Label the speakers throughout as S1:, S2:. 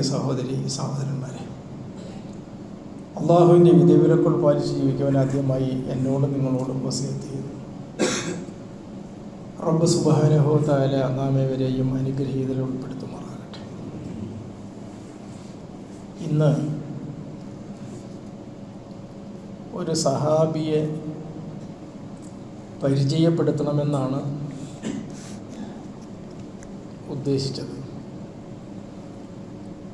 S1: പ്രിയ സഹോദരി സഹോദരന്മാരെ അള്ളാഹുവിന്റെ വിധിവിലക്കുൾ പാലിച്ച് ജീവിക്കുവാൻ ആദ്യമായി എന്നോടും നിങ്ങളോടും വസിയത്ത് ചെയ്യുന്നു. റബ്ബ് സുബാനഹോ താല നാം ഏവരെയും അനുഗ്രഹീതൽ ഉൾപ്പെടുത്തുമാറാകട്ടെ. ഇന്ന് ഒരു സഹാബിയെ പരിചയപ്പെടുത്തണമെന്നാണ് ഉദ്ദേശിച്ചത്.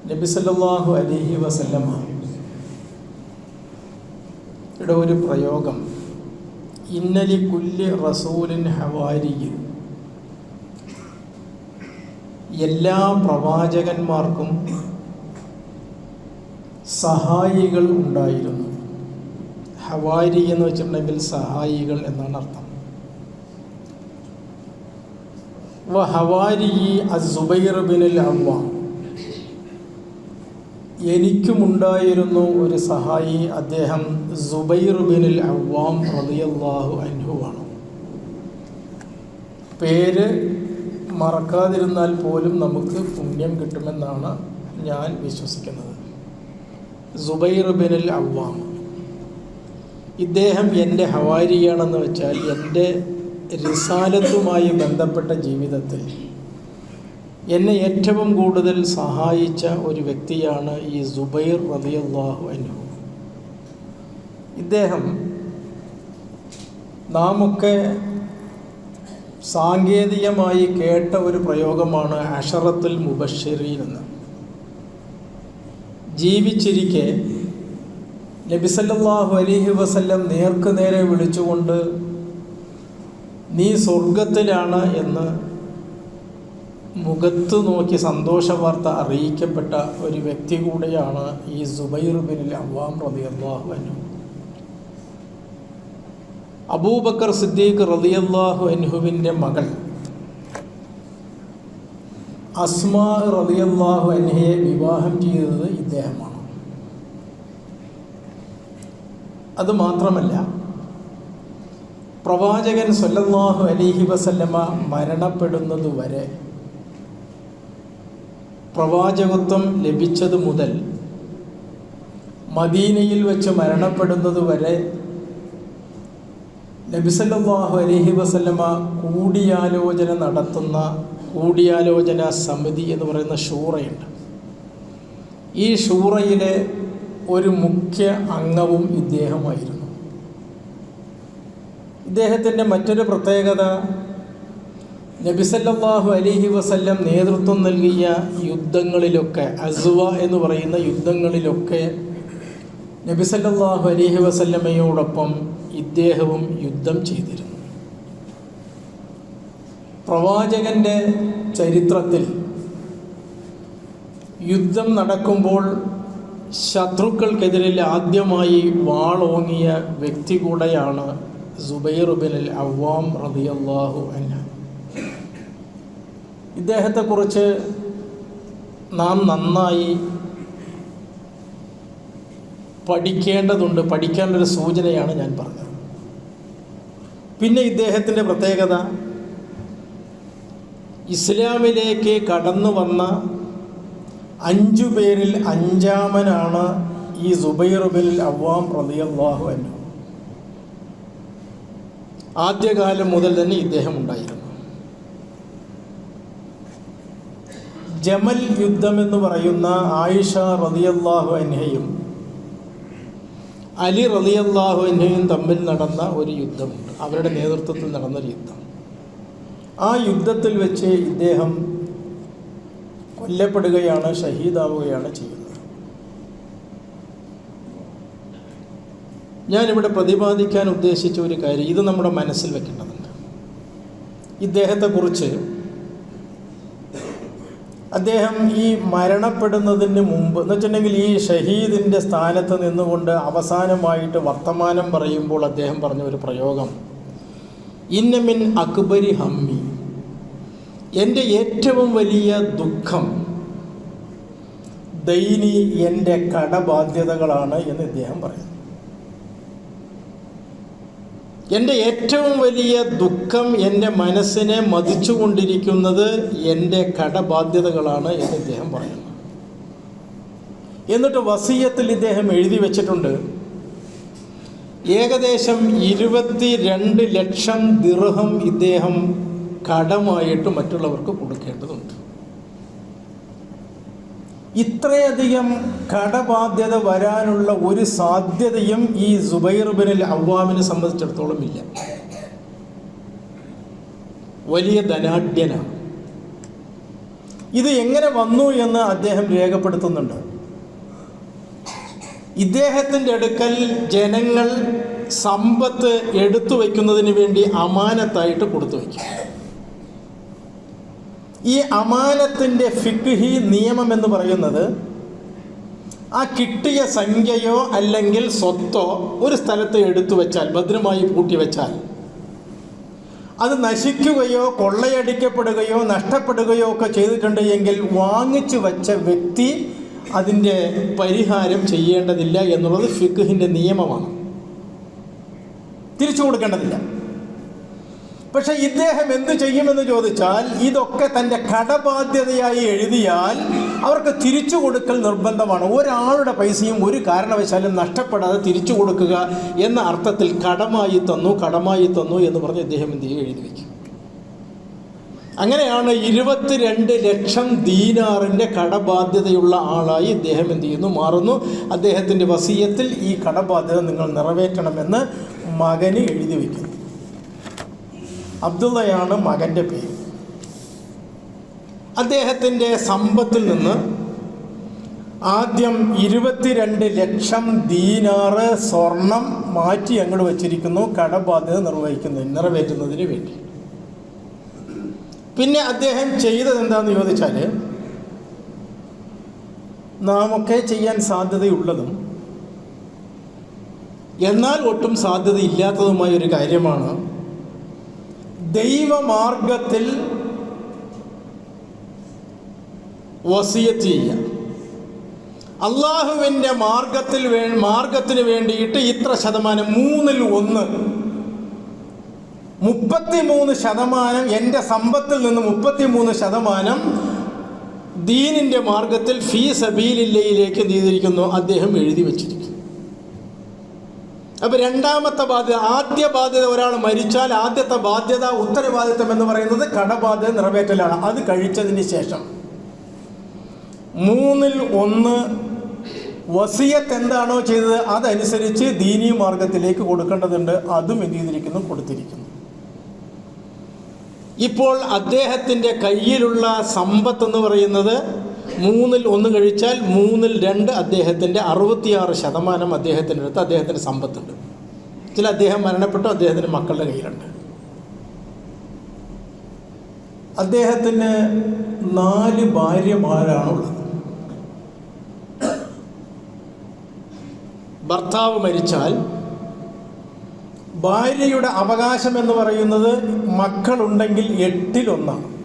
S1: നബി സല്ലല്ലാഹു അലൈഹി വസല്ലമ യുടെ ഒരു പ്രയോഗം ഇന്നലി കുല്ലി റസൂലിൻ ഹവാരിയിൽ എല്ലാ പ്രവാചകന്മാർക്കും സഹായികൾ ഉണ്ടായിരുന്നു. ഹവാരി എന്ന് വെച്ചിട്ടുണ്ടെങ്കിൽ സഹായികൾ എന്നാണ് അർത്ഥം. വ ഹവാരി അസുബൈർ ബിനുൽ അവ്വാം എനിക്കുമുണ്ടായിരുന്നു ഒരു സഹായി. അദ്ദേഹം സുബൈർ ബിനുൽ അവ്വാം റളിയല്ലാഹു ആണ് പേര് മറക്കാതിരുന്നാൽ പോലും നമുക്ക് പുണ്യം കിട്ടുമെന്നാണ് ഞാൻ വിശ്വസിക്കുന്നത്. സുബൈർ ബിനുൽ അവ്വാം. ഇദ്ദേഹം എന്റെ ഹവാരിയാണെന്ന് വെച്ചാൽ എന്റെ റിസാലത്തുമായി ബന്ധപ്പെട്ട ജീവിതത്തിൽ എന്നെ ഏറ്റവും കൂടുതൽ സഹായിച്ച ഒരു വ്യക്തിയാണ് ഈ സുബൈർ റളിയല്ലാഹു അനു ഇദ്ദേഹം നാമൊക്കെ സാങ്കേതികമായി കേട്ട ഒരു പ്രയോഗമാണ് അഷറത്തുൽ മുബഷിറീൻ എന്ന്. ജീവിച്ചിരിക്കെ നബിസല്ലാഹു അലിഹി വസല്ലം നേർക്കുനേരെ വിളിച്ചുകൊണ്ട് നീ സ്വർഗത്തിലാണ് എന്ന് മുഖത്ത് നോക്കി സന്തോഷ വാർത്ത അറിയിക്കപ്പെട്ട ഒരു വ്യക്തി കൂടെയാണ് ഈ സുബൈർ ബിൻ അവാം റളിയല്ലാഹു അൻഹു. അബൂബക്കർ സിദ്ദീഖ് റളിയല്ലാഹു അനുഹുവിന്റെ മകൾ അസ്മാ റളിയല്ലാഹു അൻഹയെ വിവാഹം ചെയ്തത് ഇദ്ദേഹമാണ്. അത് മാത്രമല്ല പ്രവാചകൻ സല്ലല്ലാഹു അലിഹി വസല്ലമ മരണപ്പെടുന്നതുവരെ പ്രവാചകത്വം ലഭിച്ചത് മുതൽ മദീനയിൽ വെച്ച് മരണപ്പെടുന്നത് വരെ നബിസല്ലാഹു അലഹി വസല്ലമ കൂടിയാലോചന നടത്തുന്ന കൂടിയാലോചന സമിതി എന്ന് പറയുന്ന ഷൂറയുണ്ട്. ഈ ഷൂറയിലെ ഒരു മുഖ്യ അംഗവും ഇദ്ദേഹമായിരുന്നു. ഇദ്ദേഹത്തിന്റെ മറ്റൊരു പ്രത്യേകത നബിസല്ലാഹു അലിഹി വസല്ലം നേതൃത്വം നൽകിയ യുദ്ധങ്ങളിലൊക്കെ അസുവ എന്ന് പറയുന്ന യുദ്ധങ്ങളിലൊക്കെ നബിസല്ലാഹു അലിഹി വസല്ലമയോടൊപ്പം ഇദ്ദേഹവും യുദ്ധം ചെയ്തിരുന്നു. പ്രവാചകന്റെ ചരിത്രത്തിൽ യുദ്ധം നടക്കുമ്പോൾ ശത്രുക്കൾക്കെതിരിൽ ആദ്യമായി വാളോങ്ങിയ വ്യക്തി കൂടെയാണ് സുബൈർ അവാം അൽ അല്ല ഇദ്ദേഹത്തെക്കുറിച്ച് നാം നന്നായി പഠിക്കേണ്ടതുണ്ട് പഠിക്കാനൊരു സൂചനയാണ് ഞാൻ പറഞ്ഞത്. പിന്നെ ഇദ്ദേഹത്തിന്റെ പ്രത്യേകത ഇസ്ലാമിലേക്ക് കടന്നു വന്ന അഞ്ചു പേരിൽ അഞ്ചാമനാണ് ഈ അവ്വാം റളിയല്ലാഹു അൻഹു. ആദ്യകാലം മുതൽ തന്നെ ഇദ്ദേഹം ഉണ്ടായിരുന്നു. ജമൽ യുദ്ധം എന്ന് പറയുന്ന ആയിഷ റളിയല്ലാഹു അൻഹയും അലി റളിയല്ലാഹു അൻഹയും തമ്മിൽ നടന്ന ഒരു യുദ്ധമുണ്ട്. അവരുടെ നേതൃത്വത്തിൽ നടന്നൊരു യുദ്ധം. ആ യുദ്ധത്തിൽ വെച്ച് ഇദ്ദേഹം കൊല്ലപ്പെടുകയാണ് ഷഹീദാവുകയാണ് ചെയ്യുന്നത്. ഞാനിവിടെ പ്രതിപാദിക്കാൻ ഉദ്ദേശിച്ച ഒരു കാര്യം ഇത് നമ്മുടെ മനസ്സിൽ വെക്കേണ്ടതുണ്ട്. ഇദ്ദേഹത്തെക്കുറിച്ച് അദ്ദേഹം ഈ മരണപ്പെടുന്നതിന് മുമ്പ് എന്ന് വെച്ചിട്ടുണ്ടെങ്കിൽ ഈ ഷഹീദിന്റെ സ്ഥാനത്ത് നിന്നുകൊണ്ട് അവസാനമായിട്ട് വർത്തമാനം പറയുമ്പോൾ അദ്ദേഹം പറഞ്ഞ ഒരു പ്രയോഗം. ഇന്നമിൻ അക്ബരി ഹമ്മി. എന്റെ ഏറ്റവും വലിയ ദുഃഖം ദൈനി എന്റെ കടബാധ്യതകളാണ് എന്ന് അദ്ദേഹം പറയുന്നു. എന്റെ ഏറ്റവും വലിയ ദുഃഖം എന്റെ മനസ്സിനെ മതിച്ചുകൊണ്ടിരിക്കുന്നത് എന്റെ കടബാധ്യതകളാണ് എന്ന് ഇദ്ദേഹം പറയുന്നു. എന്നിട്ട് വസീയത്തിൽ ഇദ്ദേഹം എഴുതി വെച്ചിട്ടുണ്ട് ഏകദേശം ഇരുപത്തി രണ്ട് ലക്ഷം ദിർഹം ഇദ്ദേഹം കടമായിട്ട് മറ്റുള്ളവർക്ക് കൊടുക്കേണ്ടതുണ്ട്. ഇത്രയധികം കടബാധ്യത വരാനുള്ള ഒരു സാധ്യതയും ഈ സുബൈർ ബിനിൽ അവ്വാമിനെ സംബന്ധിച്ചിടത്തോളം ഇല്ല. വലിയ ധനാഢ്യനാണ്. ഇത് എങ്ങനെ വന്നു എന്ന് അദ്ദേഹം രേഖപ്പെടുത്തുന്നുണ്ട്. ഇദ്ദേഹത്തിന്റെ അടുക്കൽ ജനങ്ങൾ സമ്പത്ത് എടുത്തു വയ്ക്കുന്നതിന് വേണ്ടി അമാനത്തായിട്ട് കൊടുത്തു വയ്ക്കും. ഈ അമാനത്തിന്റെ ഫിക്ഹി നിയമം എന്ന് പറയുന്നത് ആ കിട്ടിയ സംഖ്യയോ അല്ലെങ്കിൽ സ്വത്തോ ഒരു സ്ഥലത്ത് എടുത്തു വെച്ചാൽ ഭദ്രമായി പൂട്ടി വെച്ചാൽ അത് നശിക്കുകയോ കൊള്ളയടിക്കപ്പെടുകയോ നഷ്ടപ്പെടുകയോ ഒക്കെ ചെയ്തിട്ടുണ്ട് എങ്കിൽ വാങ്ങിച്ചു വച്ച വ്യക്തി അതിന്റെ പരിഹാരം ചെയ്യേണ്ടതില്ല എന്നുള്ളത് ഫിഖിന്റെ നിയമമാണ്. തിരിച്ചു കൊടുക്കേണ്ടതില്ല. പക്ഷെ ഇദ്ദേഹം എന്ത് ചെയ്യുമെന്ന് ചോദിച്ചാൽ ഇതൊക്കെ തന്റെ കടബാധ്യതയായി എഴുതിയാൽ അവർക്ക് തിരിച്ചു കൊടുക്കൽ നിർബന്ധമാണ്. ഒരാളുടെ പൈസയും ഒരു കാരണവശാലും നഷ്ടപ്പെടാതെ തിരിച്ചു കൊടുക്കുക എന്ന അർത്ഥത്തിൽ കടമായി തന്നു കടമായി തന്നു എന്ന് പറഞ്ഞ് ഇദ്ദേഹം എന്ത് ചെയ്യും? എഴുതി വയ്ക്കും. അങ്ങനെയാണ് ഇരുപത്തിരണ്ട് ലക്ഷം ദീനാറിന്റെ കടബാധ്യതയുള്ള ആളായി ഇദ്ദേഹം എന്ത് ചെയ്യുന്നു? മാറുന്നു. അദ്ദേഹത്തിന്റെ വസീയത്തിൽ ഈ കടബാധ്യത നിങ്ങൾ നിറവേറ്റണമെന്ന് മകന് എഴുതി വയ്ക്കുന്നു. അബ്ദുള്ളയാണ് മകന്റെ പേര്. അദ്ദേഹത്തിന്റെ സമ്പത്തിൽ നിന്ന് ആദ്യം ഇരുപത്തിരണ്ട് ലക്ഷം ദീനാറ് സ്വർണം മാറ്റി അങ്ങോട്ട് വച്ചിരിക്കുന്നു കടബാധ്യത നിർവഹിക്കുന്നത് നിറവേറ്റുന്നതിന് വേണ്ടി. പിന്നെ അദ്ദേഹം ചെയ്തത് എന്താണെന്ന് ചോദിച്ചാൽ നാമൊക്കെ ചെയ്യാൻ സാധ്യതയുള്ളതും എന്നാൽ ഒട്ടും സാധ്യതയില്ലാത്തതുമായ ഒരു കാര്യമാണ് ദൈവമാർഗത്തിൽ വസിയത്ത് ചെയ്യുക അള്ളാഹുവിന്റെ മാർഗത്തിൽ വേ മാർഗത്തിന് വേണ്ടിയിട്ട് ഇത്ര ശതമാനം മൂന്നിൽ ഒന്ന്. മുപ്പത്തിമൂന്ന് ശതമാനം എന്റെ സമ്പത്തിൽ നിന്ന് മുപ്പത്തിമൂന്ന് ശതമാനം ദീനിന്റെ മാർഗത്തിൽ ഫീ സബീലില്ലയിലേക്ക് എന്ത് ചെയ്തിരിക്കുന്നു അദ്ദേഹം എഴുതി വച്ചിരിക്കുന്നു. അപ്പോൾ രണ്ടാമത്തെ ബാധ്യത ആദ്യ ബാധ്യത ഒരാൾ മരിച്ചാൽ ആദ്യത്തെ ബാധ്യത ഉത്തരവാദിത്തം എന്ന് പറയുന്നത് കടബാധ്യത നിറവേറ്റലാണ്. അത് കഴിച്ചതിന് ശേഷം. മൂന്നിൽ ഒന്ന് വസിയത്ത് എന്താണോ ചെയ്തത് അതനുസരിച്ച് ദീനീ മാർഗത്തിലേക്ക് കൊടുക്കേണ്ടതുണ്ട്. അതും എന്ത് ചെയ്തിരിക്കുന്നു? കൊടുത്തിരിക്കുന്നു. ഇപ്പോൾ അദ്ദേഹത്തിന്റെ കയ്യിലുള്ള സമ്പത്ത് എന്ന് പറയുന്നത് മൂന്നിൽ ഒന്ന് കഴിച്ചാൽ മൂന്നിൽ രണ്ട് അദ്ദേഹത്തിന്റെ അറുപത്തിയാറ് ശതമാനം അദ്ദേഹത്തിന്റെ അടുത്ത് അദ്ദേഹത്തിന്റെ സമ്പത്തുണ്ട്. ചില അദ്ദേഹം മരണപ്പെട്ടു അദ്ദേഹത്തിന്റെ മക്കളുടെ കയ്യിലുണ്ട്. അദ്ദേഹത്തിന് നാല് ഭാര്യമാരാണുള്ളത്. ഭർത്താവ് മരിച്ചാൽ ഭാര്യയുടെ അവകാശം എന്ന് പറയുന്നത് മക്കളുണ്ടെങ്കിൽ എട്ടിലൊന്നാണ്.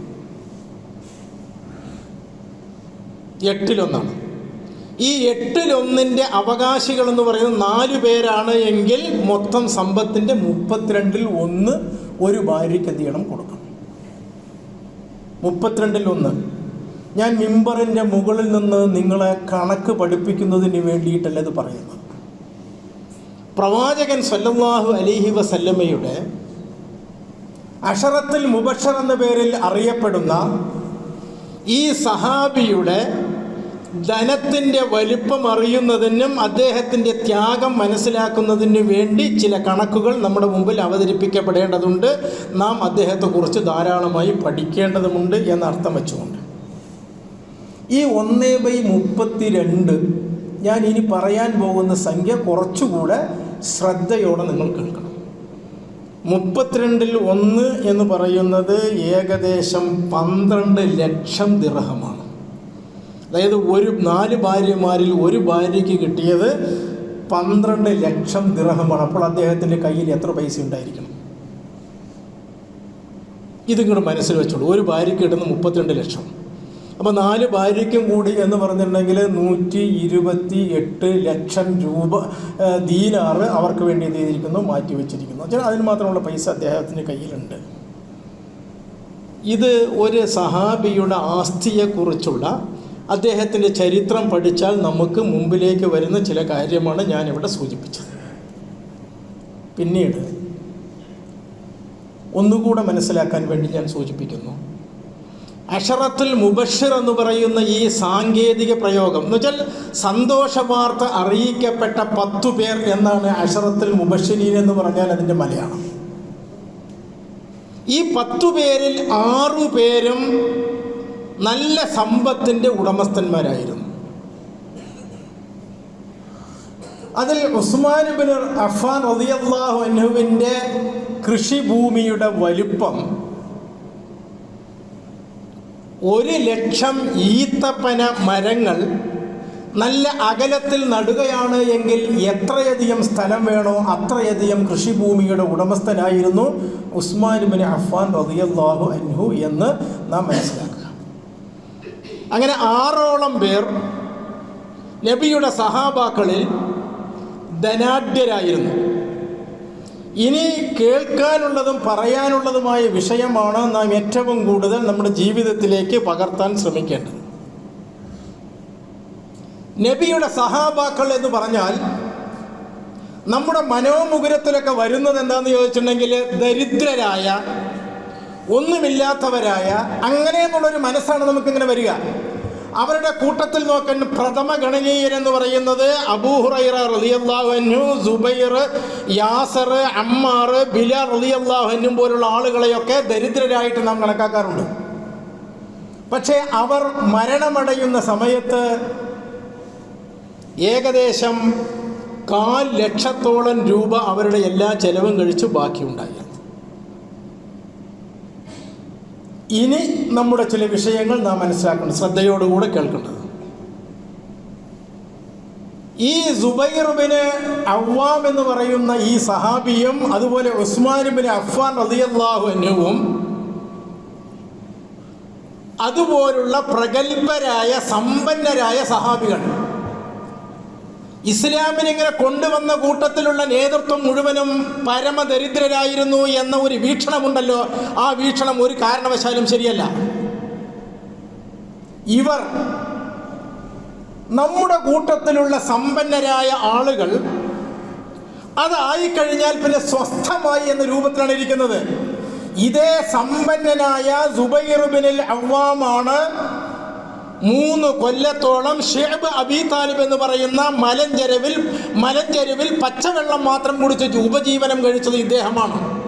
S1: എട്ടിലൊന്നാണ്. ഈ എട്ടിലൊന്നിന്റെ അവകാശികൾ എന്ന് പറയുന്നത് നാല് പേരാണ് എങ്കിൽ മൊത്തം സമ്പത്തിന്റെ മുപ്പത്തിരണ്ടിൽ ഒന്ന് ഒരു ഭാര്യയ്ക്ക് എന്ത് ചെയ്യണം? കൊടുക്കണം. മുപ്പത്തിരണ്ടിൽ ഒന്ന്. ഞാൻ മിമ്പറിന്റെ മുകളിൽ നിന്ന് നിങ്ങളെ കണക്ക് പഠിപ്പിക്കുന്നതിന് വേണ്ടിയിട്ടല്ല ഇത് പറയുന്നത്. പ്രവാചകൻ സല്ലല്ലാഹു അലിഹി വസല്ലമ്മയുടെ അഷറത്തിൽ മുബഷർ എന്ന പേരിൽ അറിയപ്പെടുന്ന ഈ സഹാബിയുടെ ധനത്തിന്റെ വലിപ്പം അറിയുന്നതിനും അദ്ദേഹത്തിന്റെ ത്യാഗം മനസ്സിലാക്കുന്നതിനു വേണ്ടി ചില കണക്കുകൾ നമ്മുടെ മുമ്പിൽ അവതരിപ്പിക്കപ്പെടേണ്ടതുണ്ട്. നാം അദ്ദേഹത്തെക്കുറിച്ച് ധാരാളമായി പഠിക്കേണ്ടതുമുണ്ട് എന്നർത്ഥം വെച്ചുകൊണ്ട്. ഈ ഒന്നേ ബൈ മുപ്പത്തി രണ്ട് ഞാൻ ഇനി പറയാൻ പോകുന്ന സംഖ്യ കുറച്ചുകൂടെ ശ്രദ്ധയോടെ നിങ്ങൾ കേൾക്കണം. മുപ്പത്തിരണ്ടിൽ ഒന്ന് എന്ന് പറയുന്നത് ഏകദേശം പന്ത്രണ്ട് ലക്ഷം ദിർഹമാണ്. അതായത് ഒരു നാല് ഭാര്യമാരിൽ ഒരു ഭാര്യയ്ക്ക് കിട്ടിയത് പന്ത്രണ്ട് ലക്ഷം ദിർഹമാണ്. അപ്പോൾ അദ്ദേഹത്തിന്റെ കയ്യിൽ എത്ര പൈസ ഉണ്ടായിരിക്കണം? ഇതിങ്ങോട്ട് മനസ്സിൽ വെച്ചോളൂ. ഒരു ഭാര്യയ്ക്ക് കിട്ടുന്ന മുപ്പത്തിരണ്ട് ലക്ഷം. അപ്പോൾ നാല് ഭാര്യയ്ക്കും കൂടി എന്ന് പറഞ്ഞിട്ടുണ്ടെങ്കിൽ നൂറ്റി ഇരുപത്തി എട്ട് ലക്ഷം രൂപ ദീനാറ് അവർക്ക് വേണ്ടി എന്ത് ചെയ്തിരിക്കുന്നു? മാറ്റി വെച്ചിരിക്കുന്നു. വെച്ചാൽ അതിന് മാത്രമുള്ള പൈസ അദ്ദേഹത്തിന്റെ കയ്യിലുണ്ട്. ഇത് ഒരു സഹാബിയുടെ ആസ്തിയെക്കുറിച്ചുള്ള അദ്ദേഹത്തിന്റെ ചരിത്രം പഠിച്ചാൽ നമുക്ക് മുമ്പിലേക്ക് വരുന്ന ചില കാര്യമാണ് ഞാനിവിടെ സൂചിപ്പിച്ചത്. പിന്നീട് ഒന്നുകൂടെ മനസ്സിലാക്കാൻ വേണ്ടി ഞാൻ സൂചിപ്പിക്കുന്നു. അഷറത്തുൽ മുബഷിർ എന്ന് പറയുന്ന ഈ സാങ്കേതിക പ്രയോഗം എന്ന് വെച്ചാൽ സന്തോഷ വാർത്ത അറിയിക്കപ്പെട്ട പത്തു പേർ എന്നാണ് അഷറത്തുൽ മുബഷിരീൻ എന്ന് പറഞ്ഞാൽ അതിന്റെ മലയാളം. ഈ പത്തു പേരിൽ ആറു പേരും നല്ല സമ്പത്തിന്റെ ഉടമസ്ഥന്മാരായിരുന്നു. അതിൽ ഉസ്മാൻ ബിൻ അഫാൻ റളിയല്ലാഹു അൻഹുവിന്റെ കൃഷിഭൂമിയുടെ വലുപ്പം ഒരു ലക്ഷം ഈത്തപ്പന മരങ്ങൾ നല്ല അകലത്തിൽ നടുകയാണ് എങ്കിൽ എത്രയധികം സ്ഥലം വേണോ അത്രയധികം കൃഷിഭൂമിയുടെ ഉടമസ്ഥനായിരുന്നു ഉസ്മാൻ ബിൻ അഫാൻ റളിയല്ലാഹു അൻഹു എന്ന് നാം മനസ്സിലാക്കുക അങ്ങനെ ആറോളം പേർ നബിയുടെ സഹാബാക്കളിൽ ധനാഢ്യരായിരുന്നു. ഇനി കേൾക്കാനുള്ളതും പറയാനുള്ളതുമായ വിഷയമാണ് നാം ഏറ്റവും കൂടുതൽ നമ്മുടെ ജീവിതത്തിലേക്ക് പകർത്താൻ ശ്രമിക്കേണ്ടത്. നബിയുടെ സഹാബാക്കൾ എന്ന് പറഞ്ഞാൽ നമ്മുടെ മനോമുകുരത്തിലൊക്കെ വരുന്നത് എന്താണെന്ന് ചോദിച്ചിട്ടുണ്ടെങ്കിൽ ദരിദ്രരായ ഒന്നുമില്ലാത്തവരായ അങ്ങനെ എന്നുള്ളൊരു മനസ്സാണ് നമുക്കിങ്ങനെ വരിക. അവരുടെ കൂട്ടത്തിൽ നോക്കാൻ പ്രഥമ ഗണനീയർ എന്ന് പറയുന്നത് അബൂഹുറൈറ സുബൈർ യാസർ അമ്മാർ ബില പോലുള്ള ആളുകളെയൊക്കെ ദരിദ്രരായിട്ട് നാം കണക്കാക്കാറുണ്ട്. പക്ഷേ അവർ മരണമടയുന്ന സമയത്ത് ഏകദേശം കാൽ ലക്ഷത്തോളം രൂപ അവരുടെ എല്ലാ ചെലവും കഴിച്ച് ബാക്കിയുണ്ടായിരുന്നു ഇനി നമ്മുടെ ചില വിഷയങ്ങൾ നാം മനസ്സിലാക്കണം ശ്രദ്ധയോടുകൂടെ കേൾക്കേണ്ടത്. ഈ സുബൈറുബിന് അവ്വാം എന്ന് പറയുന്ന ഈ സഹാബിയും അതുപോലെ ഉസ്മാനുബിന് അഫ്വാൻ റളിയല്ലാഹു അൻഹുവും അതുപോലുള്ള പ്രഗത്ഭരായ സമ്പന്നരായ സഹാബികൾ. ഇസ്ലാമിനെ ഇങ്ങനെ കൊണ്ടുവന്ന കൂട്ടത്തിലുള്ള നേതൃത്വം മുഴുവനും പരമദരിദ്രരായിരുന്നു എന്ന ഒരു വീക്ഷണമുണ്ടല്ലോ. ആ വീക്ഷണം ഒരു കാരണവശാലും ശരിയല്ല. ഇവർ നമ്മുടെ കൂട്ടത്തിലുള്ള സമ്പന്നരായ ആളുകൾ അതായിക്കഴിഞ്ഞാൽ പിന്നെ സ്വസ്ഥമായി എന്ന രൂപത്തിലാണ് ഇരിക്കുന്നത്. ഇതേ സമ്പന്നനായ സുബൈറുബിനിൽ അവ്വാമാണ് മൂന്ന് കൊല്ലത്തോളം ഷേബ് അബി താലിബ് എന്ന് പറയുന്ന മലഞ്ചെരുവിൽ മലഞ്ചെരുവിൽ പച്ചവെള്ളം മാത്രം കുടിച്ച് ഉപജീവനം കഴിച്ചത് ഇദ്ദേഹമാണ്.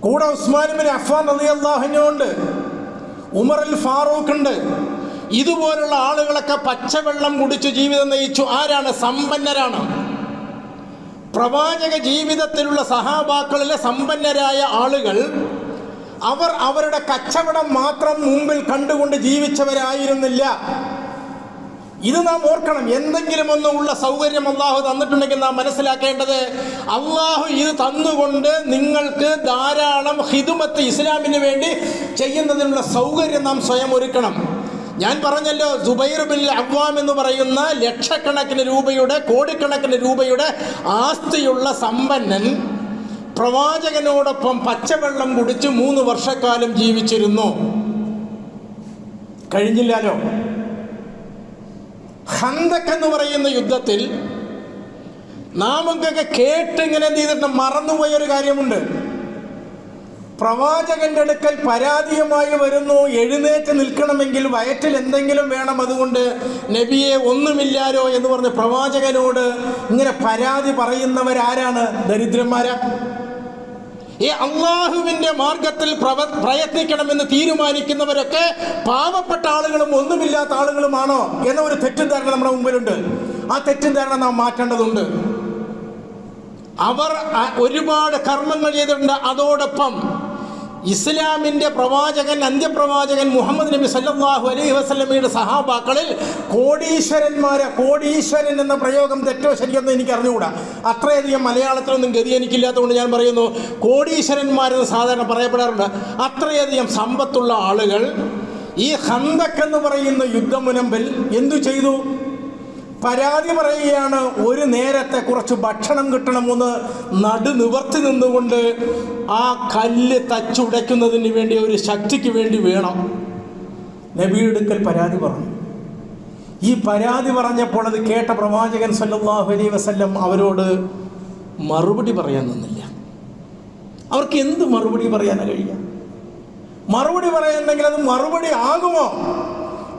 S1: കൂടെ ഉസ്മാനുബിൻ അഫ്വാൻ അലി ഉമർ അൽ ഫാറൂഖ് ഉണ്ട്. ഇതുപോലുള്ള ആളുകളൊക്കെ പച്ചവെള്ളം കുടിച്ച് ജീവിതം നയിച്ചു. ആരാണ്? സമ്പന്നരാണ്. പ്രവാചക ജീവിതത്തിലുള്ള സഹാബാക്കളിലെ സമ്പന്നരായ ആളുകൾ അവർ അവരുടെ കച്ചവടം മാത്രം മുമ്പിൽ കണ്ടുകൊണ്ട് ജീവിച്ചവരായിരുന്നില്ല. ഇത് നാം ഓർക്കണം. എന്തെങ്കിലും ഒന്ന് ഉള്ള സൗകര്യം അള്ളാഹു തന്നിട്ടുണ്ടെങ്കിൽ നാം മനസ്സിലാക്കേണ്ടത് അള്ളാഹു ഇത് തന്നുകൊണ്ട് നിങ്ങൾക്ക് ധാരാളം ഹിതുമത്ത് ഇസ്ലാമിന് വേണ്ടി ചെയ്യുന്നതിനുള്ള സൗകര്യം നാം സ്വയം ഒരുക്കണം. ഞാൻ പറഞ്ഞല്ലോ സുബൈർ ബിൻ എന്ന് പറയുന്ന ലക്ഷക്കണക്കിന് രൂപയുടെ കോടിക്കണക്കിന് രൂപയുടെ ആസ്തിയുള്ള സമ്പന്നൻ പ്രവാചകനോടൊപ്പം പച്ചവെള്ളം കുടിച്ച് മൂന്ന് വർഷക്കാലം ജീവിച്ചിരുന്നു. കഴിഞ്ഞില്ലല്ലോ. ഹന്തക് എന്ന് പറയുന്ന യുദ്ധത്തിൽ നാമൊക്കെ കേട്ട് ഇങ്ങനെ എന്ത് ചെയ്തിട്ട് മറന്നുപോയ ഒരു കാര്യമുണ്ട്. പ്രവാചകന്റെ അടുക്കൽ പരാതിയുമായി വരുന്നു. എഴുന്നേറ്റ് നിൽക്കണമെങ്കിൽ വയറ്റിൽ എന്തെങ്കിലും വേണം. അതുകൊണ്ട് നബിയെ ഒന്നുമില്ലാരോ എന്ന് പറഞ്ഞ് പ്രവാചകനോട് ഇങ്ങനെ പരാതി പറയുന്നവരാരാണ് ദരിദ്രന്മാരാ? ഈ അള്ളാഹുവിന്റെ മാർഗത്തിൽ പ്രയത്നിക്കണമെന്ന് തീരുമാനിക്കുന്നവരൊക്കെ പാവപ്പെട്ട ആളുകളും ഒന്നുമില്ലാത്ത ആളുകളുമാണോ എന്ന ഒരു തെറ്റിദ്ധാരണ നമ്മുടെ മുമ്പിലുണ്ട്. ആ തെറ്റിദ്ധാരണ നാം മാറ്റേണ്ടതുണ്ട്. അവർ ഒരുപാട് കർമ്മങ്ങൾ ചെയ്തിട്ടുണ്ട്. അതോടൊപ്പം ഇസ്ലാമിന്റെ പ്രവാചകൻ അന്ത്യപ്രവാചകൻ മുഹമ്മദ് നബി സല്ലാഹു അലൈഹി വസല്ലമയുടെ സഹാബാക്കളിൽ കോടീശ്വരന്മാരെ കോടീശ്വരൻ എന്ന പ്രയോഗം തെറ്റോ ശരിയെന്ന് എനിക്ക് അറിഞ്ഞുകൂടാ അത്രയധികം മലയാളത്തിലൊന്നും ഗതി എനിക്കില്ലാത്തതുകൊണ്ട് ഞാൻ പറയുന്നു കോടീശ്വരന്മാരെന്ന് സാധാരണ പറയപ്പെടാറുണ്ട്. അത്രയധികം സമ്പത്തുള്ള ആളുകൾ ഈ ഹന്തക് എന്ന് പറയുന്ന യുദ്ധമുനമ്പിൽ എന്തു ചെയ്തു? പരാതി പറയുകയാണ് ഒരു നേരത്തെ കുറച്ച് ഭക്ഷണം കിട്ടണമെന്ന് നടു നിവർത്തി നിന്നുകൊണ്ട് ആ കല്ല് തച്ചുടയ്ക്കുന്നതിന് വേണ്ടി ഒരു ശക്തിക്ക് വേണ്ടി വേണം. നബിയെടുക്കൽ പരാതി പറഞ്ഞു. ഈ പരാതി പറഞ്ഞപ്പോൾ അത് കേട്ട പ്രവാചകൻ സല്ലാഹു അലൈ വസല്ലം അവരോട് മറുപടി പറയാൻ നിന്നില്ല. അവർക്ക് എന്ത് മറുപടി പറയാനാണ് കഴിയുക? മറുപടി പറയുന്നെങ്കിൽ അത് മറുപടി ആകുമോ?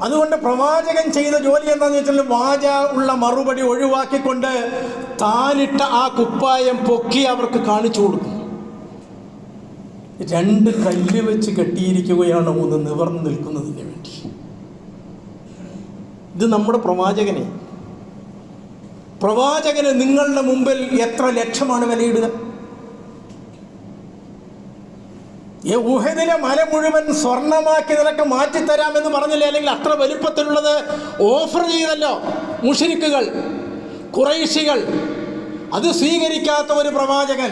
S1: അതുകൊണ്ട് പ്രവാചകൻ ചെയ്ത ജോലി എന്താണെന്ന് വെച്ചാൽ വാച ഉള്ള മറുപടി ഒഴിവാക്കിക്കൊണ്ട് താനിട്ട ആ കുപ്പായം പൊക്കി അവർക്ക് കാണിച്ചു കൊടുക്കും. രണ്ട് കല്ല് വെച്ച് കെട്ടിയിരിക്കുകയാണ് ഒന്ന് നിവർന്നു നിൽക്കുന്നതിന് വേണ്ടി. ഇത് നമ്മുടെ പ്രവാചകനെ. പ്രവാചകന് നിങ്ങളുടെ മുമ്പിൽ എത്ര ലക്ഷമാണ് വിലയിടുക? ഈ ഊഹദിലെ മല മുഴുവൻ സ്വർണമാക്കി നിനക്ക് മാറ്റിത്തരാമെന്ന് പറഞ്ഞില്ലേ? അല്ലെങ്കിൽ അത്ര വലുപ്പത്തിലുള്ളത് ഓഫർ ചെയ്തല്ലോ മുഷിരിക്കുകൾ കുറൈശികൾ അത് സ്വീകരിക്കാത്ത ഒരു പ്രവാചകൻ.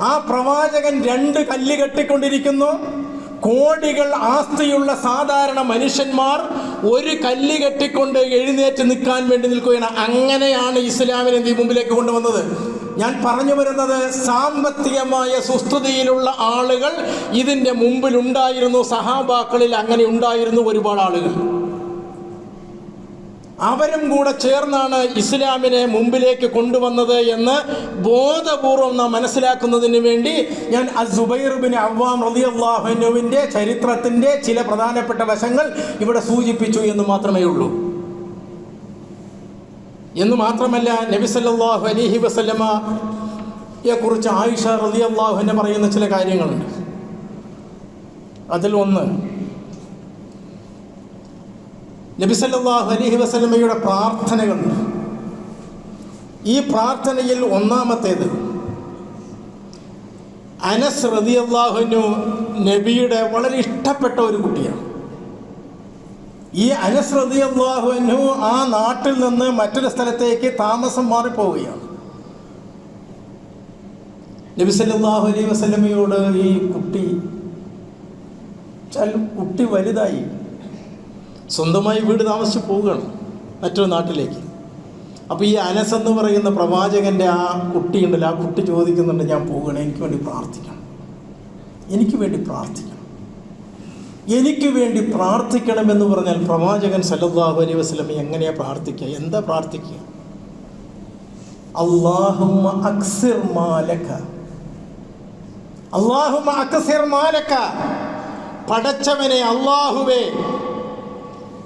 S1: ആ പ്രവാചകൻ രണ്ട് കല്ല് കെട്ടിക്കൊണ്ടിരിക്കുന്നു. കോടികൾ ആസ്തിയുള്ള സാധാരണ മനുഷ്യന്മാർ ഒരു കല്ല് കെട്ടിക്കൊണ്ട് എഴുന്നേറ്റ് നിൽക്കാൻ വേണ്ടി നിൽക്കുകയാണ്. അങ്ങനെയാണ് ഇസ്ലാമിനെ നീ മുമ്പിലേക്ക് കൊണ്ടുവന്നത്? ഞാൻ പറഞ്ഞു വരുന്നത് സാമ്പത്തികമായ സുസ്ഥിതിയിലുള്ള ആളുകൾ ഇതിന്റെ മുമ്പിലുണ്ടായിരുന്നു സഹാബാക്കളിൽ അങ്ങനെ ഉണ്ടായിരുന്നു ഒരുപാട് ആളുകൾ. അവരും കൂടെ ചേർന്നാണ് ഇസ്ലാമിനെ മുമ്പിലേക്ക് കൊണ്ടുവന്നത് എന്ന് ബോധപൂർവം നാം മനസ്സിലാക്കുന്നതിന് വേണ്ടി ഞാൻ അസുബൈറുബിൻ അവാം അവ്വാം റളിയല്ലാഹുവിന്റെ ചരിത്രത്തിന്റെ ചില പ്രധാനപ്പെട്ട വശങ്ങൾ ഇവിടെ സൂചിപ്പിച്ചു എന്ന് മാത്രമേ ഉള്ളൂ എന്ന് മാത്രമല്ല നബി സല്ലല്ലാഹു അലൈഹി വസല്ലമയെ കുറിച്ച് ആയിഷ റളിയല്ലാഹു അൻഹ പറയുന്ന ചില കാര്യങ്ങളുണ്ട്. അതിൽ ഒന്ന് നബി സല്ലല്ലാഹു അലൈഹി വസല്ലമയുടെ പ്രാർത്ഥനകൾ. ഈ പ്രാർത്ഥനയിൽ ഒന്നാമത്തേത് അനസ് റതി അള്ളാഹുനു നബിയുടെ വളരെ ഇഷ്ടപ്പെട്ട ഒരു കുട്ടിയാണ്. ഈ അനസ് അള്ളാഹുവിനു ആ നാട്ടിൽ നിന്ന് മറ്റൊരു സ്ഥലത്തേക്ക് താമസം മാറിപ്പോവുകയാണ്. നബിസല്ലാഹു അലൈ അലൈഹി വസല്ലമയോട് ഈ കുട്ടി കുട്ടി വലുതായി. സ്വന്തമായി വീട് താമസിച്ച് പോവുകയാണ് മറ്റൊരു നാട്ടിലേക്ക്. അപ്പോൾ ഈ അനസ് എന്ന് പറയുന്ന പ്രവാചകന്റെ ആ കുട്ടിയുണ്ടല്ലോ ആ കുട്ടി ചോദിക്കുന്നുണ്ട് ഞാൻ പോവുകയാണ് എനിക്ക് വേണ്ടി പ്രാർത്ഥിക്കണം. എനിക്ക് വേണ്ടി പ്രാർത്ഥിക്കണം. എനിക്ക് വേണ്ടി പ്രാർത്ഥിക്കണമെന്ന് പറഞ്ഞാൽ പ്രവാചകൻ സല്ലല്ലാഹു അലൈഹി വസല്ലം എങ്ങനെയാണ് പ്രാർത്ഥിക്കുക? എന്താ പ്രാർത്ഥിക്കുക? അള്ളാഹുമ്മ അക്സിർ മാലക. അള്ളാഹുമ്മ അക്സിർ മാലക. പടച്ചവനെ അള്ളാഹുവേ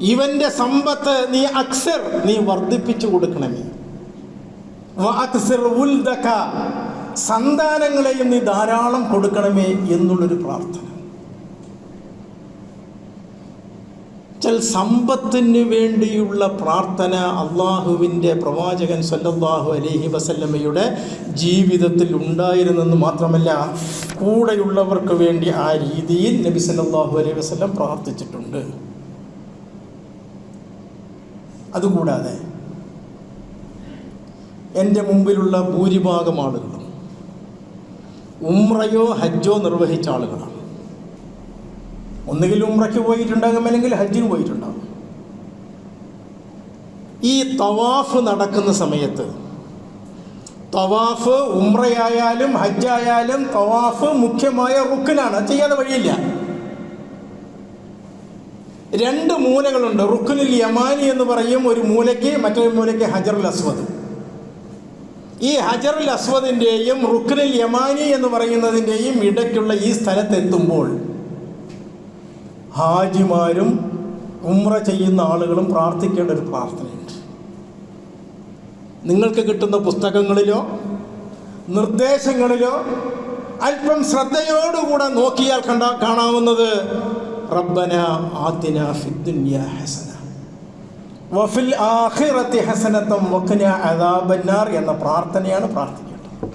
S1: ഇവന്റെ സമ്പത്ത് നീ അക്സർ നീ വർദ്ധിപ്പിച്ചു കൊടുക്കണമേ. സന്താനങ്ങളെയും നീ ധാരാളം കൊടുക്കണമേ എന്നുള്ളൊരു പ്രാർത്ഥന. ചൽ സമ്പത്തിന് വേണ്ടിയുള്ള പ്രാർത്ഥന അള്ളാഹുവിന്റെ പ്രവാചകൻ സല്ലല്ലാഹു അലഹി വസല്ലമ്മയുടെ ജീവിതത്തിൽ ഉണ്ടായിരുന്നെന്ന് മാത്രമല്ല കൂടെയുള്ളവർക്ക് വേണ്ടി ആ രീതിയിൽ നബി സല്ലല്ലാഹു അലൈഹി വസല്ലം പ്രാർത്ഥിച്ചിട്ടുണ്ട്. അതുകൂടാതെ എന്റെ മുമ്പിലുള്ള ഭൂരിഭാഗം ആളുകളും ഉമ്രയോ ഹജ്ജോ നിർവഹിച്ച ആളുകളാണ്. ഒന്നുകിൽ ഉമ്രയ്ക്ക് പോയിട്ടുണ്ടാകും അല്ലെങ്കിൽ ഹജ്ജിന് പോയിട്ടുണ്ടാകും. ഈ തവാഫ് നടക്കുന്ന സമയത്ത് തവാഫ് ഉമ്രയായാലും ഹജ്ജായാലും തവാഫ് മുഖ്യമായ റുക്കിനാണ് ചെയ്യാതെ വഴിയില്ല. രണ്ട് മൂലകളുണ്ട്. റുക്കുനിൽ യമാനി എന്ന് പറയും ഒരു മൂലയ്ക്ക് മറ്റൊരു മൂലയ്ക്ക് ഹജറുൽ അസ്വദ്. ഈ ഹജറുൽ അസ്വദിന്റെയും റുക്കുനിൽ യമാനി എന്ന് പറയുന്നതിന്റെയും ഇടയ്ക്കുള്ള ഈ സ്ഥലത്തെത്തുമ്പോൾ ഹാജിമാരും ഉമ്ര ചെയ്യുന്ന ആളുകളും പ്രാർത്ഥിക്കേണ്ട ഒരു പ്രാർത്ഥനയുണ്ട്. നിങ്ങൾക്ക് കിട്ടുന്ന പുസ്തകങ്ങളിലോ നിർദ്ദേശങ്ങളിലോ അല്പം ശ്രദ്ധയോടുകൂടെ നോക്കിയാൽ കണ്ട കാണാവുന്നത് റബ്ബന ആത്തിന ഫിദ്ദുന്യ ഹസന. വഫിൽ ആഖിറത്തി ഹസനത്തം വഖന അദാബന്നാർ എന്ന പ്രാർത്ഥനയാണ് പ്രാർത്ഥിക്കേണ്ടത്.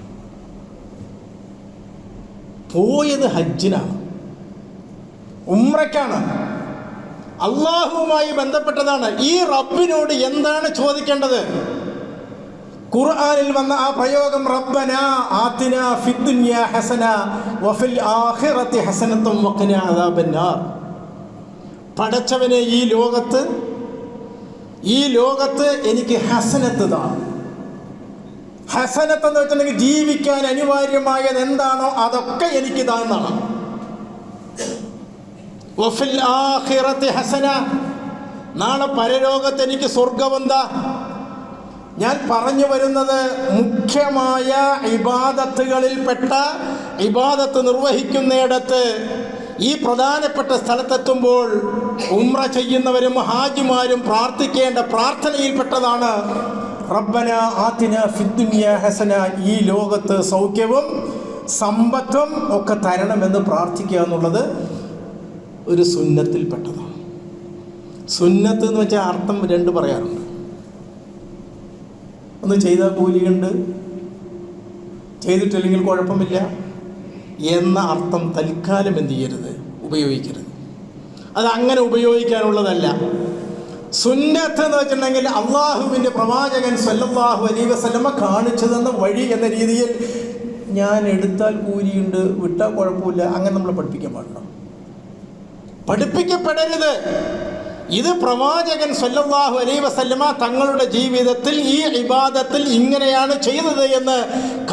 S1: പോയത് ഹജ്ജിനാണ്. ഉമ്രയ്ക്കാണ് അള്ളാഹുവുമായി ബന്ധപ്പെട്ടതാണ്. ഈ റബ്ബിനോട് എന്താണ് ചോദിക്കേണ്ടത്? ഖുർആനിൽ വന്ന ആ പ്രയോഗം റബ്ബന ആതിന ഫിദ്ദുനിയ ഹസന വഫിൽ ആഖിറത്തി ഹസനത്തും വഖന അദാബന്നാർ പടച്ചവനെ ഈ ലോകത്ത് ഈ ലോകത്ത് എനിക്ക് ഹസനത്ത് താ. ഹസനത്ത് എന്ന് വെച്ചിട്ടുണ്ടെങ്കിൽ ജീവിക്കാൻ അനിവാര്യമായത് എന്താണോ അതൊക്കെ എനിക്ക് താന്നാണ് ഹസന. നാളെ പരലോകത്ത് എനിക്ക് ഞാൻ പറഞ്ഞു വരുന്നത് മുഖ്യമായ ഇബാദത്തുകളിൽപ്പെട്ട ഇബാദത്ത് നിർവഹിക്കുന്നിടത്ത് ഈ പ്രധാനപ്പെട്ട സ്ഥലത്തെത്തുമ്പോൾ ഉമ്ര ചെയ്യുന്നവരും ഹാജിമാരും പ്രാർത്ഥിക്കേണ്ട പ്രാർത്ഥനയിൽപ്പെട്ടതാണ് റബ്ബന ആത്തിന ഫിദ്ദുനിയ ഹസന. ഈ ലോകത്ത് സൗഖ്യവും സമ്പത്തും ഒക്കെ തരണമെന്ന് പ്രാർത്ഥിക്കുക എന്നുള്ളത് ഒരു സുന്നത്തിൽപ്പെട്ടതാണ്. സുന്നത്ത് എന്ന് വെച്ചാൽ അർത്ഥം രണ്ട് പറയാറുണ്ട്. ഒന്ന് ചെയ്താൽ കൂലിയുണ്ട് ചെയ്തിട്ടില്ലെങ്കിൽ കുഴപ്പമില്ല എന്ന അർത്ഥം തൽക്കാലം എന്ത് ചെയ്യരുത് ഉപയോഗിക്കരുത്. അത് അങ്ങനെ ഉപയോഗിക്കാനുള്ളതല്ല. സുന്നത്ത് എന്ന് വെച്ചിട്ടുണ്ടെങ്കിൽ അള്ളാഹുവിന്റെ പ്രവാചകൻ സല്ലല്ലാഹു അലൈ വസല്ലമ കാണിച്ചു തന്ന വഴി എന്ന രീതിയിൽ ഞാൻ എടുത്താൽ കൂലിയുണ്ട് വിട്ടാൽ കുഴപ്പമില്ല അങ്ങനെ നമ്മൾ പഠിപ്പിക്കാൻ പാടില്ല. പഠിപ്പിക്കപ്പെടരുത്. ഇത് പ്രവാചകൻ സല്ലല്ലാഹു അലൈ വസല്ലമ തങ്ങളുടെ ജീവിതത്തിൽ ഈ ഇബാദത്തിൽ ഇങ്ങനെയാണ് ചെയ്തത് എന്ന്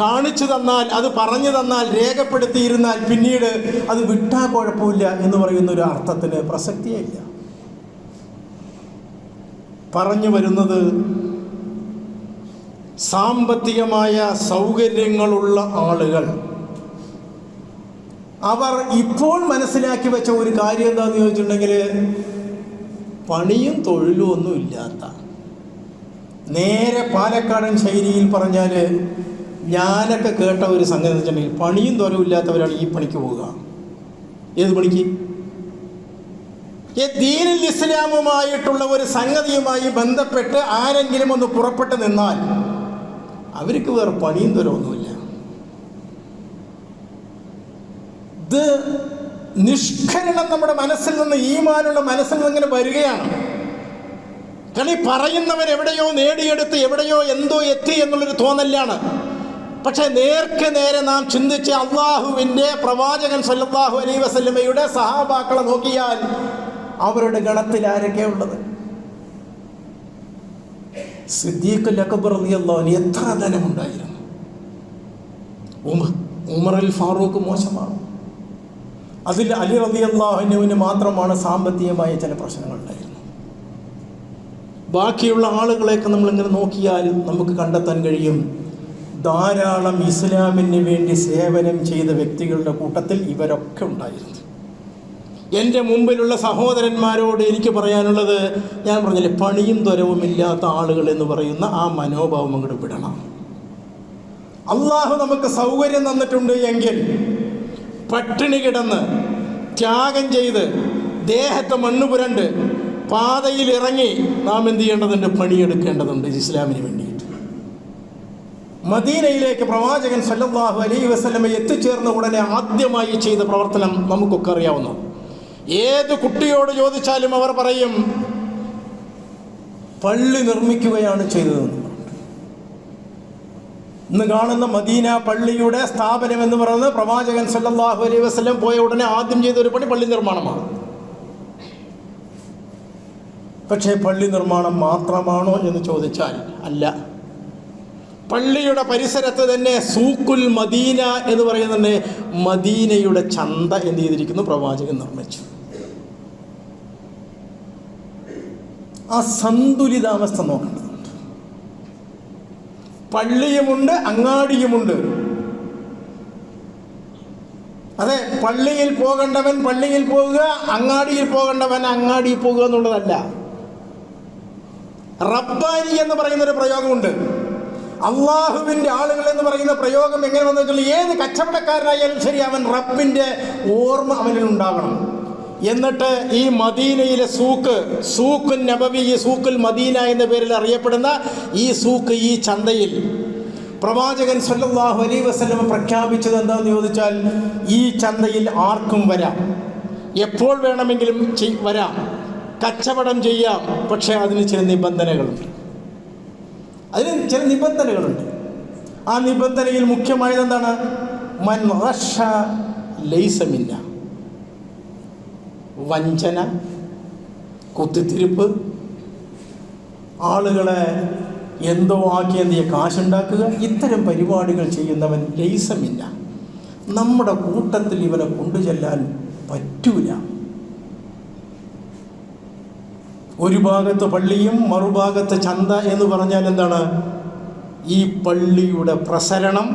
S1: കാണിച്ചു തന്നാൽ അത് പറഞ്ഞു തന്നാൽ രേഖപ്പെടുത്തിയിരുന്നാൽ പിന്നീട് അത് വിട്ടാ കുഴപ്പമില്ല എന്ന് പറയുന്ന ഒരു അർത്ഥത്തിന് പ്രസക്തിയേ ഇല്ല പറഞ്ഞു വരുന്നത് സാമ്പത്തികമായ സൗകര്യങ്ങളുള്ള ആളുകൾ അവർ ഇപ്പോൾ മനസ്സിലാക്കി വെച്ച ഒരു കാര്യം എന്താണെന്ന് ചോദിച്ചിട്ടുണ്ടെങ്കിൽ പണിയും തൊഴിലും ഒന്നും ഇല്ലാത്ത. നേരെ പാലക്കാടൻ ശൈലിയിൽ പറഞ്ഞാൽ ഞാനൊക്കെ കേട്ട ഒരു സംഗതി വെച്ചിട്ടുണ്ടെങ്കിൽ പണിയും തൊരവും ഇല്ലാത്തവരാണ് ഈ പണിക്ക് പോവുക. ഏത് പണിക്ക്? ദീനിൽ ഇസ്ലാമുമായിട്ടുള്ള ഒരു സംഗതിയുമായി ബന്ധപ്പെട്ട് ആരെങ്കിലും ഒന്ന് പുറപ്പെട്ട് നിന്നാൽ അവർക്ക് വേറെ പണിയും തൊരവൊന്നുമില്ല ഇത് നിഷ്കരണം നമ്മുടെ മനസ്സിൽ നിന്ന് ഈമാനുള്ള മനസ്സിൽ നിന്ന് ഇങ്ങനെ വരികയാണ്. ഈ പറയുന്നവൻ എവിടെയോ നേടിയെടുത്ത് എവിടെയോ എന്തോ എത്തി എന്നുള്ളൊരു തോന്നലാണ് പക്ഷേ നേർക്ക് നേരെ നാം ചിന്തിച്ച് അള്ളാഹുവിന്റെ പ്രവാചകൻ സല്ലാഹു അലൈ വസല്ലമയുടെ സഹാബാക്കളെ നോക്കിയാൽ അവരുടെ ഗണത്തിൽ ആരൊക്കെ ഉള്ളത്? സിദ്ദീഖ് അക്ബർ റളിയല്ലാഹു എത്ര ധനമുണ്ടായിരുന്നു ഉമർ അൽ ഫാറൂഖ് മോശമാണ്? അതിൽ അലി റബി അള്ളാഹുനുവിന് മാത്രമാണ് സാമ്പത്തികമായ ചില പ്രശ്നങ്ങൾ പ്രശ്നങ്ങളുണ്ടായിരുന്നു ബാക്കിയുള്ള ആളുകളെയൊക്കെ നമ്മളിങ്ങനെ നോക്കിയാൽ നമുക്ക് കണ്ടെത്താൻ കഴിയും ധാരാളം ഇസ്ലാമിന് വേണ്ടി സേവനം ചെയ്ത വ്യക്തികളുടെ കൂട്ടത്തിൽ ഇവരൊക്കെ ഉണ്ടായിരുന്നു. എന്റെ മുമ്പിലുള്ള സഹോദരന്മാരോട് എനിക്ക് പറയാനുള്ളത് ഞാൻ പറഞ്ഞില്ലേ പണിയും ത്വരവുമില്ലാത്ത ആളുകൾ എന്ന് പറയുന്ന ആ മനോഭാവം അങ്ങോട്ട് വിടണം. അള്ളാഹു നമുക്ക് സൗകര്യം തന്നിട്ടുണ്ട് എങ്കിൽ പട്ടിണി കിടന്ന് ത്യാഗം ചെയ്ത് ദേഹത്തെ മണ്ണ് പുരണ്ട് പാതയിൽ ഇറങ്ങി നാം എന്ത് ചെയ്യേണ്ടതുണ്ട്? പണിയെടുക്കേണ്ടതുണ്ട് ഇസ്ലാമിന് വേണ്ടിയിട്ട്. മദീനയിലേക്ക് പ്രവാചകൻ സല്ലല്ലാഹു അലൈഹി വസ്ലമെ എത്തിച്ചേർന്ന ഉടനെ ആദ്യമായി ചെയ്ത പ്രവർത്തനം നമുക്കൊക്കെ അറിയാവുന്നു ഏത് കുട്ടിയോട് ചോദിച്ചാലും അവർ പറയും പള്ളി നിർമ്മിക്കുകയാണ് ചെയ്തതെന്ന്. ഇന്ന് കാണുന്ന മദീന പള്ളിയുടെ സ്ഥാപനം എന്ന് പറയുന്നത് പ്രവാചകൻ സല്ലാഹു അലൈഹി വസ്ലം പോയ ഉടനെ ആദ്യം ചെയ്ത ഒരു പണി പള്ളി നിർമ്മാണമാണ്. പക്ഷേ പള്ളി നിർമ്മാണം മാത്രമാണോ എന്ന് ചോദിച്ചാൽ അല്ല. പള്ളിയുടെ പരിസരത്ത് തന്നെ സൂക്കുൽ മദീന എന്ന് പറയുന്നുണ്ട്. മദീനയുടെ ചന്ത എന്ത് ചെയ്തിരിക്കുന്നു? പ്രവാചകൻ നിർമ്മിച്ചു. ആ സന്തുലിതാവസ്ഥ നോക്കേണ്ടതുണ്ട് പള്ളിയുമുണ്ട് അങ്ങാടിയുമുണ്ട്. അതെ പള്ളിയിൽ പോകേണ്ടവൻ പള്ളിയിൽ പോകുക അങ്ങാടിയിൽ പോകേണ്ടവൻ അങ്ങാടിയിൽ പോകുക എന്നുള്ളതല്ല. റബ്ബാനി എന്ന് പറയുന്ന ഒരു പ്രയോഗമുണ്ട്. അള്ളാഹുവിന്റെ ആളുകൾ എന്ന് പറയുന്ന പ്രയോഗം എങ്ങനെ വന്നു വെച്ചാൽ ഏത് കച്ചവടക്കാരനായാലും ശരി അവൻ റബ്ബിന്റെ ഓർമ്മ അവനിൽ ഉണ്ടാകണം എന്നിട്ട് ഈ മദീനയിലെ സൂക്ക് സൂക്കുൻ നബവി ഈ സൂക്കുൽ മദീന എന്ന പേരിൽ അറിയപ്പെടുന്ന ഈ സൂക്ക് ഈ ചന്തയിൽ പ്രവാചകൻ സല്ലാഹു അലൈ വസല്ലം പ്രഖ്യാപിച്ചത് എന്താണെന്ന് ചോദിച്ചാൽ ഈ ചന്തയിൽ ആർക്കും വരാം. എപ്പോൾ വേണമെങ്കിലും വരാം. കച്ചവടം ചെയ്യാം. പക്ഷേ അതിന് ചില നിബന്ധനകളുണ്ട്. അതിന് ചില നിബന്ധനകളുണ്ട്. ആ നിബന്ധനയിൽ മുഖ്യമായത് എന്താണ്? മൻ റഷ ലൈസമില്ല വഞ്ചന കുത്തിത്തിരിപ്പ് ആളുകളെ എന്തോ ആക്കി എന്തിയ കാശുണ്ടാക്കുക ഇത്തരം പരിപാടികൾ ചെയ്യുന്നവൻ ലൈസമില്ല നമ്മുടെ കൂട്ടത്തിൽ ഇവനെ കൊണ്ടുചെല്ലാൻ പറ്റൂല. ഒരു ഭാഗത്ത് പള്ളിയും മറുഭാഗത്ത് ചന്ത എന്ന് പറഞ്ഞാൽ എന്താണ്? ഈ പള്ളിയുടെ പ്രസരണം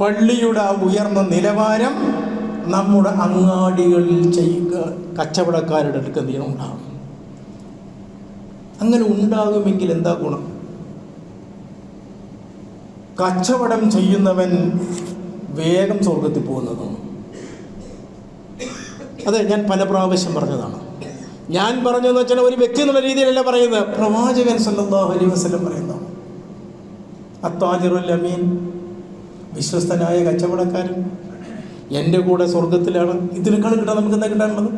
S1: പള്ളിയുടെ ഉയർന്ന നിലവാരം നമ്മുടെ അങ്ങാടികളിൽ ചെയ്യുക കച്ചവടക്കാരുടെ അടുക്ക നീളം ഉണ്ടാകും അങ്ങനെ ഉണ്ടാകുമെങ്കിൽ എന്താ ഗുണം? കച്ചവടം ചെയ്യുന്നവൻ വേഗം സ്വർഗത്തിൽ പോകുന്നതാണ്. അതെ ഞാൻ പല പ്രാവശ്യം പറഞ്ഞതാണ്. ഞാൻ പറഞ്ഞതെന്ന് വെച്ചാൽ ഒരു വ്യക്തി എന്നുള്ള രീതിയിലല്ല പറയുന്നത്. പ്രവാചകൻ സല്ലല്ലാഹു അലൈഹി വസല്ലം പറയുന്നു. അത്താജിറുൽ അമീൻ വിശ്വസ്തനായ കച്ചവടക്കാരൻ. എന്റെ കൂടെ സ്വർഗത്തിലാണ് ഇതിനേക്കാളും കിട്ടാൻ നമുക്ക് എന്താ കിട്ടാനുള്ളത്?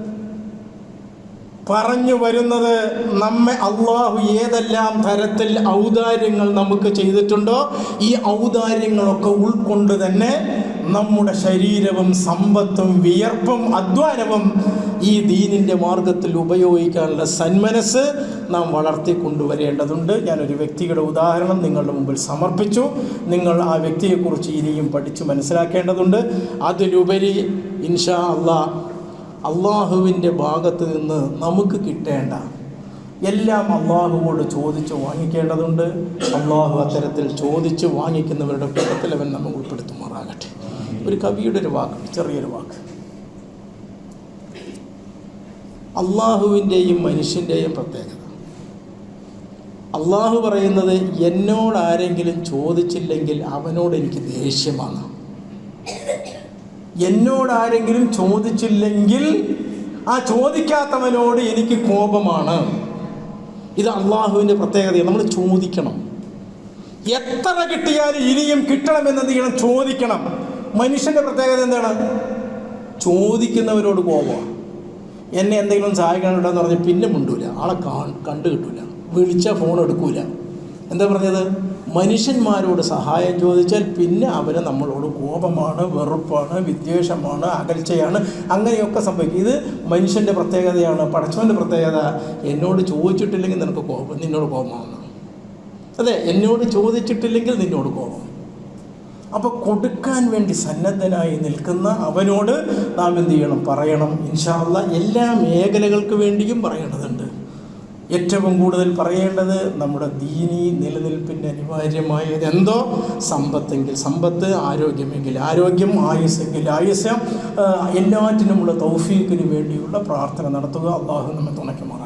S1: പറഞ്ഞു വരുന്നത് നമ്മെ അള്ളാഹു ഏതെല്ലാം തരത്തിൽ ഔദാര്യങ്ങൾ നമുക്ക് ചെയ്തിട്ടുണ്ടോ ഈ ഔദാര്യങ്ങളൊക്കെ ഉൾക്കൊണ്ട് തന്നെ നമ്മുടെ ശരീരവും സമ്പത്തും വിയർപ്പും അധ്വാനവും ഈ ദീനിന്റെ മാർഗത്തിൽ ഉപയോഗിക്കാനുള്ള സന്മനസ് നാം വളർത്തി വളർത്തിക്കൊണ്ടുവരേണ്ടതുണ്ട്. ഞാനൊരു വ്യക്തിയുടെ ഉദാഹരണം നിങ്ങളുടെ മുമ്പിൽ സമർപ്പിച്ചു. നിങ്ങൾ ആ വ്യക്തിയെക്കുറിച്ച് ഇനിയും പഠിച്ചു മനസ്സിലാക്കേണ്ടതുണ്ട്. അതിലുപരി ഇൻഷാ അള്ളാഹ് അള്ളാഹുവിന്റെ ഭാഗത്ത് നിന്ന് നമുക്ക് കിട്ടേണ്ട എല്ലാം അള്ളാഹുവോട് ചോദിച്ച് വാങ്ങിക്കേണ്ടതുണ്ട്. അള്ളാഹു അത്തരത്തിൽ ചോദിച്ച് വാങ്ങിക്കുന്നവരുടെ കൂട്ടത്തിൽ അവൻ നമ്മൾ ഉൾപ്പെടുത്തുമാറാകട്ടെ. ഒരു കവിയുടെ ഒരു വാക്ക് ചെറിയൊരു വാക്ക്. അള്ളാഹുവിന്റെയും മനുഷ്യന്റെയും പ്രത്യേകത. അള്ളാഹു പറയുന്നത് എന്നോട് ആരെങ്കിലും ചോദിച്ചില്ലെങ്കിൽ അവനോട് എനിക്ക് ദേഷ്യമാണ്. എന്നോട് ആരെങ്കിലും ചോദിച്ചില്ലെങ്കിൽ ആ ചോദിക്കാത്തവനോട് എനിക്ക് കോപമാണ്. ഇത് അള്ളാഹുവിന്റെ പ്രത്യേകതയാണ്. നമ്മൾ ചോദിക്കണം. എത്ര കിട്ടിയാലും ഇനിയും കിട്ടണം എന്ത് ചോദിക്കണം. മനുഷ്യന്റെ പ്രത്യേകത എന്താണ്? ചോദിക്കുന്നവരോട് കോപമാണ് എന്നെ എന്തെങ്കിലും സഹായിക്കാനുണ്ടെന്ന് പറഞ്ഞ് പിന്നെ മുണ്ടൂല. ആളെ കാ കണ്ടു കിട്ടൂല വിളിച്ച ഫോൺ എടുക്കൂല. എന്താ പറഞ്ഞത്? മനുഷ്യന്മാരോട് സഹായം ചോദിച്ചാൽ പിന്നെ അവന് നമ്മളോട് കോപമാണ് വെറുപ്പാണ് വിദ്വേഷമാണ് അകൽച്ചയാണ് അങ്ങനെയൊക്കെ സംഭവിക്കും. ഇത് മനുഷ്യന്റെ പ്രത്യേകതയാണ്. പടച്ചവന്റെ പ്രത്യേകത എന്നോട് ചോദിച്ചിട്ടില്ലെങ്കിൽ നിനക്ക് കോപം നിന്നോട് കോപമാണ്. അതെ എന്നോട് ചോദിച്ചിട്ടില്ലെങ്കിൽ നിന്നോട് കോപം. അപ്പോൾ കൊടുക്കാൻ വേണ്ടി സന്നദ്ധനായി നിൽക്കുന്ന അവനോട് നാം എന്ത് ചെയ്യണം? പറയണം. ഇൻഷാല്ല എല്ലാ മേഖലകൾക്ക് വേണ്ടിയും പറയേണ്ടതുണ്ട്. ഏറ്റവും കൂടുതൽ പറയേണ്ടത് നമ്മുടെ ദീനി നിലനിൽപ്പിന്റെ അനിവാര്യമായത് എന്തോ? സമ്പത്തെങ്കിൽ സമ്പത്ത് ആരോഗ്യമെങ്കിൽ ആരോഗ്യം ആയുസ്സെങ്കിൽ ആയുസ് എല്ലാറ്റിനുമുള്ള തൗഫീക്കിന് വേണ്ടിയുള്ള പ്രാർത്ഥന നടത്തുക. അള്ളാഹു നമ്മെ തുണയ്ക്കുമാറാം